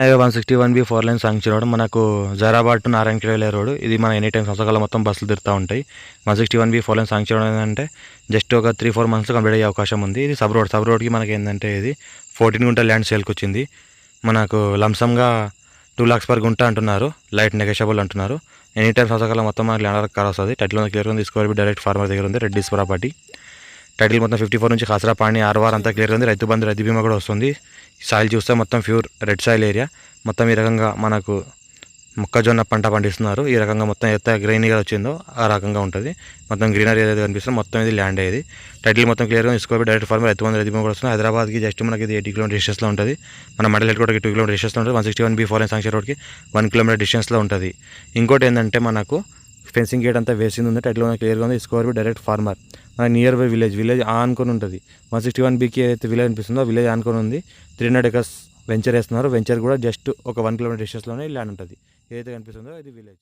One sixty one B four lane sanction road. మనకు Zaheerabad to Narayankhed road. ఇది మన any time సంవత్సరాల మొత్తం బస్సులు తిరుగుతూ ఉంటాయి. One sixty one B four lane sanction road ఏంటంటే జస్ట్ ఒక త్రీ ఫోర్ మంత్స్ కంప్లీట్ అయ్యే అవకాశం ఉంది. ఇది సబ్ రోడ్. సబ్ రోడ్కి మనకి ఏంటంటే ఇది ఫోర్టీన్ గుంట ల్యాండ్ సేల్కి వచ్చింది. మనకు లంసంగా టూ లాక్స్ పర్ గుంట అంటున్నారు. లైట్ నెగోషియబుల్ అంటున్నారు. ఎనీ టైం సంవత్సరాల మొత్తం మనకి ల్యాండ్ కార్ వస్తుంది. టైటిల్ మీద క్లియర్గా తీసుకోవాలి. డైరెక్ట్ ఫార్మర్ దగ్గర ఉంది. రెడ్డిస్ ప్రాపర్టీ. టైటిల్ మొత్తం ఫిఫ్టీ ఫోర్ నుంచి కాసరా పాణి ఆర్వార్ అంతా క్లియర్ ఉంది. రైతు బంధు రైతు బీమా కూడా వస్తుంది. సాయిల్ చూస్తే మొత్తం ప్యూర్ రెడ్ సాయిల్ ఏరియా మొత్తం ఈ రకంగా మనకు మొక్కజొన్న పంట పండిస్తున్నారు. ఈ రకంగా మొత్తం ఎంత గ్రీనీగా వచ్చిందో ఆ రకంగా ఉంటుంది. మొత్తం గ్రీనరీ ఏదైతే కనిపిస్తుందో మొత్తం ఇది ల్యాండ్ అయ్యేది టైటిల్ మొత్తం క్లియర్గా తీసుకోవాలి డైరెక్ట్ ఫార్మర్ రైతు వందల రైతు బీమా కూడా వస్తుంది. హైదరాబాద్కి జస్ట్ మనకి ఇది ఎయిటీ కిలోమీటర్ డిస్టెన్స్లో ఉంటుంది. మన మండలి హెడ్ టూ కిలోమీటర్ డిస్టెన్స్లో ఉంటుంది. One sixty one B four sanction రోడ్కి వన్ కిలోమీటర్ డిస్టెన్స్లో ఉంటుంది. ఇంకోటి ఏంటంటే మనకు ఫెన్సింగ్ గేట్ అంతా వేసింది ఉంది టైటిల్ క్లియర్గా ఉంది. స్కోర్ డైరెక్ట్ ఫార్మర్ మన నియర్ బై విలేజ్ విలేజ్ ఆనుకొని ఉంటుంది. వన్ సిక్స్టీ వన్ బీకి అయితే విలేజ్ అనిపిస్తుందో ఆ విలేజ్ ఆనుకొని ఉంది. త్రీ హండ్రెడ్ ఎకర్స్ వెంచర్ వేస్తున్నారు. వెంచర్ కూడా జస్ట్ ఒక వన్ కిలోమీటర్ డిస్టెన్స్లోనే ల్యాండ్ ఉంటుంది. ఏదైతే కనిపిస్తుందో ఇది విలేజ్